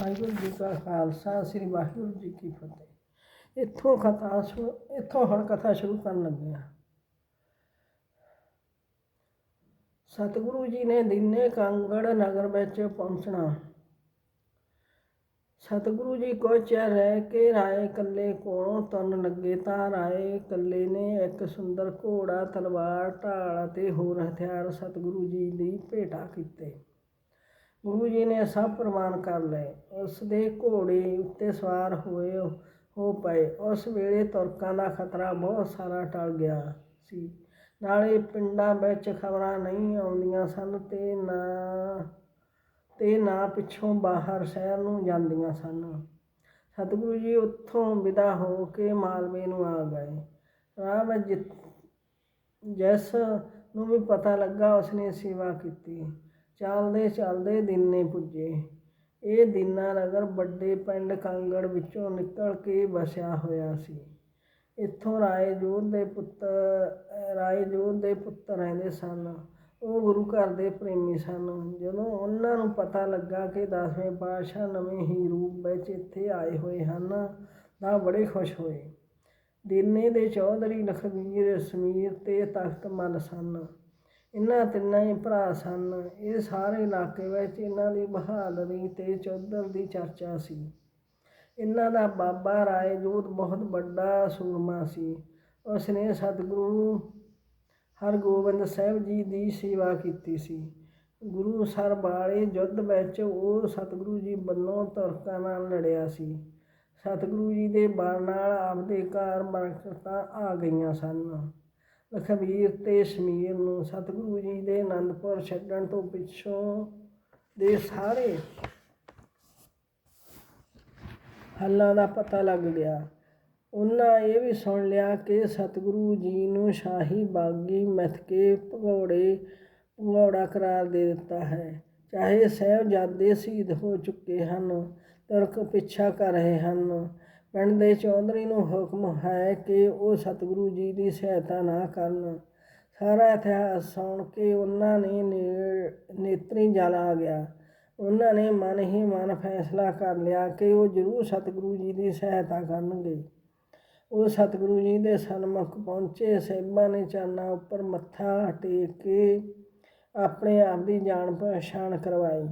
ਵਾਹਿਗੁਰੂ ਜੀ ਕਾ ਖਾਲਸਾ, ਸ੍ਰੀ ਵਾਹਿਗੁਰੂ ਜੀ ਕੀ ਫਤਿਹ। ਇੱਥੋਂ ਕਥਾ ਸ਼ੁਰੂ ਇੱਥੋਂ ਹੁਣ ਕਥਾ ਸ਼ੁਰੂ ਕਰਨ ਲੱਗੇ ਹਾਂ। ਸਤਿਗੁਰੂ ਜੀ ਨੇ ਦਿਨੇ ਕਾਂਗੜ ਨਗਰ ਵਿੱਚ ਪਹੁੰਚਣਾ। ਸਤਿਗੁਰੂ ਜੀ ਕੋ ਚਿਰ ਰਹਿ ਕੇ ਰਾਏ ਕੱਲੇ ਕੋਲੋਂ ਤੁਰਨ ਲੱਗੇ ਤਾਂ ਰਾਏ ਕੱਲੇ ਨੇ ਇੱਕ ਸੁੰਦਰ ਘੋੜਾ, ਤਲਵਾਰ, ਢਾਲ ਅਤੇ ਹੋਰ ਹਥਿਆਰ ਸਤਿਗੁਰੂ ਜੀ ਦੀ ਭੇਟਾ ਕੀਤੇ। ਗੁਰੂ ਜੀ ਨੇ ਸਭ ਪ੍ਰਮਾਣ ਕਰ ਲਏ। ਉਸ ਦੇ ਘੋੜੇ ਉੱਤੇ ਸਵਾਰ ਹੋਏ ਹੋ ਪਏ। ਉਸ ਵੇਲੇ ਤੁਰਕਾਂ ਦਾ ਖਤਰਾ ਬਹੁਤ ਸਾਰਾ ਟਲ ਗਿਆ ਸੀ। ਨਾਲੇ ਪਿੰਡਾਂ ਵਿੱਚ ਖਬਰਾਂ ਨਹੀਂ ਆਉਂਦੀਆਂ ਸਨ ਤੇ ਨਾ ਤੇ ਨਾ ਪਿੱਛੋਂ ਬਾਹਰ ਸ਼ਹਿਰ ਨੂੰ ਜਾਂਦੀਆਂ ਸਨ। ਸਤਿਗੁਰੂ ਜੀ ਉੱਥੋਂ ਵਿਦਾ ਹੋ ਕੇ ਮਾਲਵੇ ਨੂੰ ਆ ਗਏ। ਰਾਹ ਵਿੱਚ ਜਿਸ ਨੂੰ ਵੀ ਪਤਾ ਲੱਗਾ, ਉਸਨੇ ਸੇਵਾ ਕੀਤੀ। ਚੱਲਦੇ ਚੱਲਦੇ ਦਿਨੇ ਪੁੱਜੇ। ਇਹ ਦੀਨਾ ਨਗਰ ਵੱਡੇ ਪਿੰਡ ਕਾਂਗੜ ਵਿੱਚੋਂ ਨਿਕਲ ਕੇ ਵਸਿਆ ਹੋਇਆ ਸੀ। ਇੱਥੋਂ ਰਾਏ ਜੋਧ ਦੇ ਪੁੱਤਰ ਰਾਏ ਜੋਧ ਦੇ ਪੁੱਤਰ ਰਹਿੰਦੇ ਸਨ। ਉਹ ਗੁਰੂ ਘਰ ਦੇ ਪ੍ਰੇਮੀ ਸਨ। ਜਦੋਂ ਉਹਨਾਂ ਨੂੰ ਪਤਾ ਲੱਗਾ ਕਿ ਦਸਵੇਂ ਪਾਤਸ਼ਾਹ ਨਵੇਂ ਹੀ ਰੂਪ ਵਿੱਚ ਇੱਥੇ ਆਏ ਹੋਏ ਹਨ, ਤਾਂ ਬੜੇ ਖੁਸ਼ ਹੋਏ। ਦੀਨੇ ਦੇ ਚੌਧਰੀ ਲਖਵੀਰ ਸਮੀਰ ਤੇ ਤਖਤ ਮਲ ਸਨ। ਇਹਨਾਂ ਤਿੰਨਾਂ ਹੀ ਭਰਾ ਸਨ। ਇਹ ਸਾਰੇ ਇਲਾਕੇ ਵਿੱਚ ਇਹਨਾਂ ਦੀ ਬਹਾਦਰੀ ਤੇ ਚੌਧਰ ਦੀ ਚਰਚਾ ਸੀ। ਇਹਨਾਂ ਦਾ ਬਾਬਾ ਰਾਏ ਜੋਤ ਬਹੁਤ ਵੱਡਾ ਸੂਰਮਾ ਸੀ। ਉਸਨੇ ਸਤਿਗੁਰੂ ਹਰਗੋਬਿੰਦ ਸਾਹਿਬ ਜੀ ਦੀ ਸੇਵਾ ਕੀਤੀ ਸੀ। ਗੁਰੂ ਸਰ ਵਾਲੇ ਯੁੱਧ ਵਿੱਚ ਉਹ ਸਤਿਗੁਰੂ ਜੀ ਵੱਲੋਂ ਤੁਰਕਾਂ ਨਾਲ ਲੜਿਆ ਸੀ। ਸਤਿਗੁਰੂ ਜੀ ਦੇ ਬਲ ਨਾਲ ਆਪਦੇ ਘਰ ਬਰਕਤਾਂ ਆ ਗਈਆਂ ਸਨ। ਲਖਬੀਰ ਤੇ ਸਮੀਰ ਨੂੰ ਸਤਿਗੁਰੂ ਜੀ ਦੇ ਆਨੰਦਪੁਰ ਛੱਡਣ ਤੋਂ ਪਿੱਛੋਂ ਦੇ ਸਾਰੇ ਹੱਲਾਂ ਦਾ ਪਤਾ ਲੱਗ ਗਿਆ। ਉਹਨਾਂ ਇਹ ਵੀ ਸੁਣ ਲਿਆ ਕਿ ਸਤਿਗੁਰੂ ਜੀ ਨੂੰ ਸ਼ਾਹੀ ਬਾਗੀ ਮਥਕੇ ਭਗੌੜੇ, ਭਗੌੜਾ ਕਰਾਰ ਦੇ ਦਿੱਤਾ ਹੈ। ਚਾਹੇ ਸਾਹਿਬਜ਼ਾਦੇ ਸ਼ਹੀਦ ਹੋ ਚੁੱਕੇ ਹਨ, ਤੁਰਕ ਪਿੱਛਾ ਕਰ ਰਹੇ ਹਨ। ਪਿੰਡ ਦੇ ਚੌਧਰੀ ਨੂੰ ਹੁਕਮ ਹੈ ਕਿ ਉਹ ਸਤਿਗੁਰੂ ਜੀ ਦੀ ਸਹਾਇਤਾ ਨਾ ਕਰਨ। ਸਾਰਾ ਇਤਿਹਾਸ ਸੁਣ ਕੇ ਉਹਨਾਂ ਨੇ ਨੇਤਰੀ ਜਲ ਆ ਗਿਆ। ਉਹਨਾਂ ਨੇ ਮਨ ਹੀ ਮਨ ਫੈਸਲਾ ਕਰ ਲਿਆ ਕਿ ਉਹ ਜ਼ਰੂਰ ਸਤਿਗੁਰੂ ਜੀ ਦੀ ਸਹਾਇਤਾ ਕਰਨਗੇ। ਉਹ ਸਤਿਗੁਰੂ ਜੀ ਦੇ ਸਨਮੁਖ ਪਹੁੰਚੇ। ਸਹਿਬਾਂ ਨੇ ਚਰਨਾਂ ਉੱਪਰ ਮੱਥਾ ਟੇਕ ਕੇ ਆਪਣੇ ਆਪ ਦੀ ਜਾਣ ਪਛਾਣ ਕਰਵਾਈ।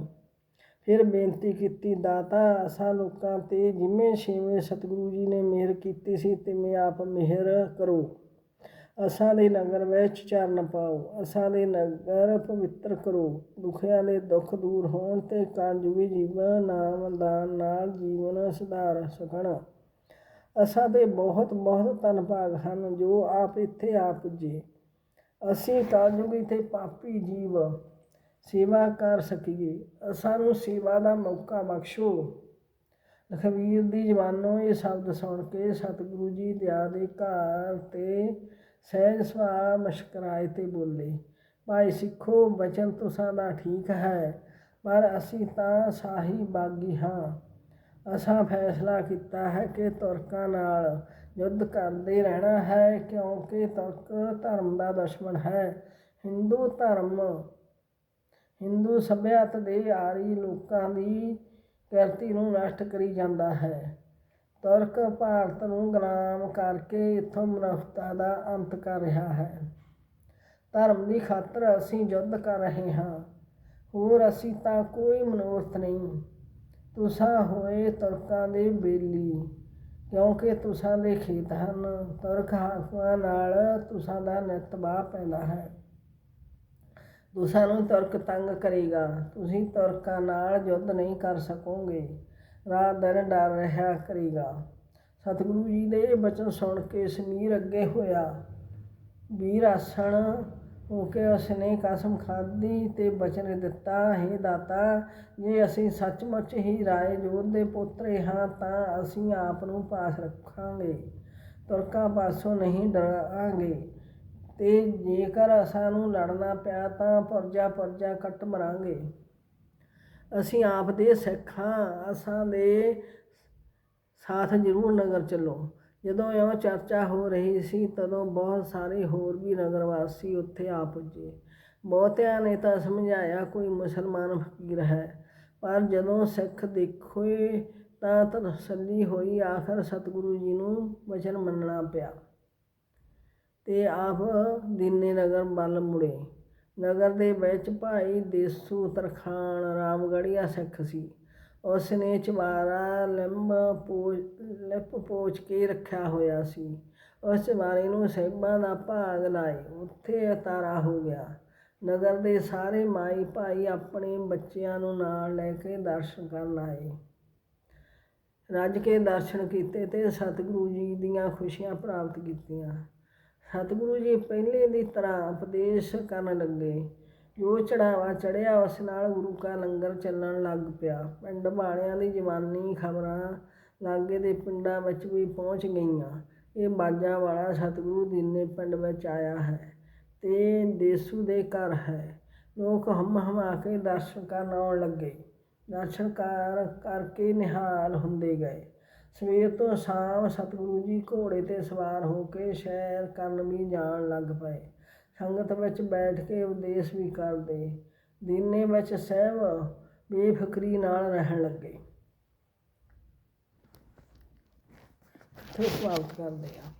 ਫਿਰ ਬੇਨਤੀ ਕੀਤੀ, ਦਾਤਾ, ਅਸਾਂ ਲੋਕਾਂ ਤੇ ਜਿਵੇਂ ਛੇਵੇਂ ਸਤਿਗੁਰੂ ਜੀ ਨੇ ਮਿਹਰ ਕੀਤੀ ਸੀ, ਤਿਵੇਂ ਆਪ ਮਿਹਰ ਕਰੋ। ਅਸਾਂ ਦੇ ਨਗਰ ਵਿੱਚ ਚਰਨ ਪਾਓ, ਅਸਾਂ ਦੇ ਨਗਰ ਪਵਿੱਤਰ ਕਰੋ। ਦੁਖਿਆਂ ਦੇ ਦੁੱਖ ਦੂਰ ਹੋਣ ਤੇ ਕਾਂਜੂਗੀ ਜੀਵਨ, ਨਾਮ ਦਾਨ ਨਾਲ ਜੀਵਨ ਸੁਧਾਰ ਸਕਣ। ਅਸਾਂ ਦੇ ਬਹੁਤ ਬਹੁਤ ਧੰਨਵਾਦ ਹਨ, ਜੋ ਆਪ ਇੱਥੇ ਆ ਪੁੱਜੇ। ਅਸੀਂ ਕਾਲਯੁਗੀ ਤੇ ਪਾਪੀ ਜੀਵ ਸੇਵਾ ਕਰ ਸਕੀਏ। ਅਸਾਂ ਨੂੰ ਸੇਵਾ ਦਾ ਮੌਕਾ ਬਖਸ਼ੋ। ਲਖਵੀਰ ਦੀ ਜ਼ਬਾਨੋਂ ਇਹ ਸ਼ਬਦ ਸੁਣ ਕੇ ਸਤਿਗੁਰੂ ਜੀ ਦਿਆ ਦੇ ਘਰ ਤੇ ਸਹਿਜ ਸੁਭਾਅ ਮੁਸਕਰਾਏ ਤੇ ਬੋਲੇ, ਭਾਈ ਸਿੱਖੋ, ਬਚਨ ਤੁਸਾਂ ਦਾ ਠੀਕ ਹੈ, ਪਰ ਅਸੀਂ ਤਾਂ ਸਾਹੀ ਬਾਗੀ ਹਾਂ। ਅਸਾਂ ਫੈਸਲਾ ਕੀਤਾ ਹੈ ਕਿ ਤੁਰਕਾਂ ਨਾਲ ਯੁੱਧ ਕਰਦੇ ਰਹਿਣਾ ਹੈ, ਕਿਉਂਕਿ ਤੁਰਕ ਧਰਮ ਦਾ ਦੁਸ਼ਮਣ ਹੈ। ਹਿੰਦੂ ਧਰਮ ਹਿੰਦੂ ਸਭਿਅਤ ਦੇ ਆਰੀ ਲੋਕਾਂ ਦੀ ਕਿਰਤੀ ਨੂੰ ਨਸ਼ਟ ਕਰੀ ਜਾਂਦਾ ਹੈ। ਤੁਰਕ ਭਾਰਤ ਨੂੰ ਗੁਲਾਮ ਕਰਕੇ ਇੱਥੋਂ ਮਨੁੱਖਤਾ ਦਾ ਅੰਤ ਕਰ ਰਿਹਾ ਹੈ। ਧਰਮ ਦੀ ਖਾਤਰ ਅਸੀਂ ਯੁੱਧ ਕਰ ਰਹੇ ਹਾਂ। ਹੋਰ ਅਸੀਂ ਤਾਂ ਕੋਈ ਮਨੋਰਥ ਨਹੀਂ। ਤੁਸਾਂ ਹੋਏ ਤੁਰਕਾਂ ਦੇ ਬੇਲੀ, ਕਿਉਂਕਿ ਤੁਸਾਂ ਦੇ ਖੇਤ ਹਨ। ਤੁਰਕ ਹਾਕਮਾਂ ਨਾਲ ਤੁਸਾਂ ਦਾ ਨਿਤ ਬਾਹ ਪੈਂਦਾ ਹੈ। ਤੁਸਾਂ ਨੂੰ ਤੁਰਕ ਤੰਗ ਕਰੇਗਾ। ਤੁਸੀਂ ਤੁਰਕਾਂ ਨਾਲ ਯੁੱਧ ਨਹੀਂ ਕਰ ਸਕੋਗੇ। ਰਾਤ ਦਿਨ ਡਰ ਰਿਹਾ ਕਰੇਗਾ। ਸਤਿਗੁਰੂ ਜੀ ਦੇ ਇਹ ਬਚਨ ਸੁਣ ਕੇ ਸਮੀਰ ਅੱਗੇ ਹੋਇਆ। ਵੀਰ ਆਸਣ ਹੋ ਕੇ ਉਸਨੇ ਕਸਮ ਖਾਧੀ ਤੇ ਬਚਨ ਦਿੱਤਾ, ਹੈ ਦਾਤਾ, ਜੇ ਅਸੀਂ ਸੱਚਮੁੱਚ ਹੀ ਰਾਏ ਜੋਧ ਦੇ ਪੁੱਤਰੇ ਹਾਂ, ਤਾਂ ਅਸੀਂ ਆਪ ਨੂੰ ਪਾਸ ਰੱਖਾਂਗੇ। ਤੁਰਕਾਂ ਪਾਸੋਂ ਨਹੀਂ ਡਰਾਂਗੇ। ਤੇ ਜੇਕਰ ਅਸਾਂ ਨੂੰ ਲੜਨਾ ਪਿਆ ਤਾਂ ਪਰਜਾ ਪਰਜਾ ਕੱਟ ਮਰਾਂਗੇ। ਅਸੀਂ ਆਪ ਦੇ ਸਿੱਖਾਂ, ਅਸਾਂ ਦੇ ਸਾਥ ਜ਼ਰੂਰ ਨਗਰ ਚੱਲੋ। ਜਦੋਂ ਇਹ ਚਰਚਾ ਹੋ ਰਹੀ ਸੀ, ਤਦੋਂ ਬਹੁਤ ਸਾਰੇ ਹੋਰ ਵੀ ਨਗਰ ਵਾਸੀ ਉੱਥੇ ਆ ਪੁੱਜੇ। ਬਹੁਤਿਆਂ ਨੇ ਤਾਂ ਸਮਝਾਇਆ, ਕੋਈ ਮੁਸਲਮਾਨ ਫਕੀਰ ਹੈ। ਪਰ ਜਦੋਂ ਸਿੱਖ ਦੇਖੇ ਤਾਂ ਤਸੱਲੀ ਹੋਈ, ਆਖਰ ਸਤਿਗੁਰੂ ਜੀ ਨੂੰ ਵਚਨ ਮੰਨਣਾ ਪਿਆ। ਤੇ ਆਪ ਦੀਨੇ ਨਗਰ ਵੱਲ ਮੁੜੇ। ਨਗਰ ਦੇ ਵਿੱਚ ਭਾਈ ਦੇਸੂ ਤਰਖਾਨ ਰਾਮਗੜੀਆ ਸਿੱਖ ਸੀ। ਉਸ ਨੇ ਚਵਾਰਾ ਲਿੰਬ ਪੋਚ ਲਿਪ ਪੋਚ ਕੇ ਰੱਖਿਆ ਹੋਇਆ ਸੀ। ਉਸ ਚਵਾਰੇ ਨੂੰ ਸਹਿਬਾਂ ਦਾ ਭਾਗ ਲਾਏ। ਉੱਥੇ ਅਤਾਰਾ ਹੋ ਗਿਆ। ਨਗਰ ਦੇ ਸਾਰੇ ਮਾਈ ਭਾਈ ਆਪਣੇ ਬੱਚਿਆਂ ਨੂੰ ਨਾਲ ਲੈ ਕੇ ਦਰਸ਼ਨ ਕਰਨ ਆਏ। ਰੱਜ ਕੇ ਦਰਸ਼ਨ ਕੀਤੇ ਤੇ ਸਤਿਗੁਰੂ ਜੀ ਦੀਆਂ ਖੁਸ਼ੀਆਂ ਪ੍ਰਾਪਤ ਕੀਤੀਆਂ। ਸਤਿਗੁਰੂ ਜੀ ਪਹਿਲੇ ਦੀ ਤਰ੍ਹਾਂ ਉਪਦੇਸ਼ ਕਰਨ ਲੱਗੇ। ਜੋ ਚੜਾਵਾ ਚੜਿਆ, ਉਸ ਨਾਲ ਗੁਰੂ ਕਾ ਲੰਗਰ ਚੱਲਣ ਲੱਗ ਪਿਆ। ਪਿੰਡ ਵਾਲਿਆਂ ਦੀ ਜਵਾਨੀ ਖਬਰਾਂ ਲਾਗੇ ਦੇ ਪਿੰਡਾਂ ਵਿੱਚ ਵੀ ਪਹੁੰਚ ਗਈਆਂ। ਇਹ ਬਾਜਾਂ ਵਾਲਾ ਸਤਿਗੁਰੂ ਦੀਨੇ ਪਿੰਡ ਵਿੱਚ ਆਇਆ ਹੈ ਤੇ ਦੇਸੂ ਦੇ ਘਰ ਹੈ। ਲੋਕ ਹਮ ਹਮਾ ਕੇ ਦਰਸ਼ਨ ਕਰਨ ਆਉਣ ਲੱਗੇ। ਦਰਸ਼ਨ ਕਰ ਕਰਕੇ ਨਿਹਾਲ ਹੁੰਦੇ ਗਏ। ਸਵੇਰ ਤੋਂ ਸ਼ਾਮ ਸਤਿਗੁਰੂ ਜੀ ਘੋੜੇ ਤੇ ਸਵਾਰ ਹੋ ਕੇ ਸ਼ਹਿਰ ਕਰਨ ਵੀ ਜਾਣ ਲੱਗ ਪਏ। ਸੰਗਤ ਵਿੱਚ ਬੈਠ ਕੇ ਉਪਦੇਸ਼ ਵੀ ਕਰਦੇ। ਦਿਨੇ ਵਿੱਚ ਸਹਿਬ ਬੇਫਿਕਰੀ ਨਾਲ ਰਹਿਣ ਲੱਗੇ। ਇੱਥੇ ਸਮਾਪਤ ਕਰਦੇ ਆ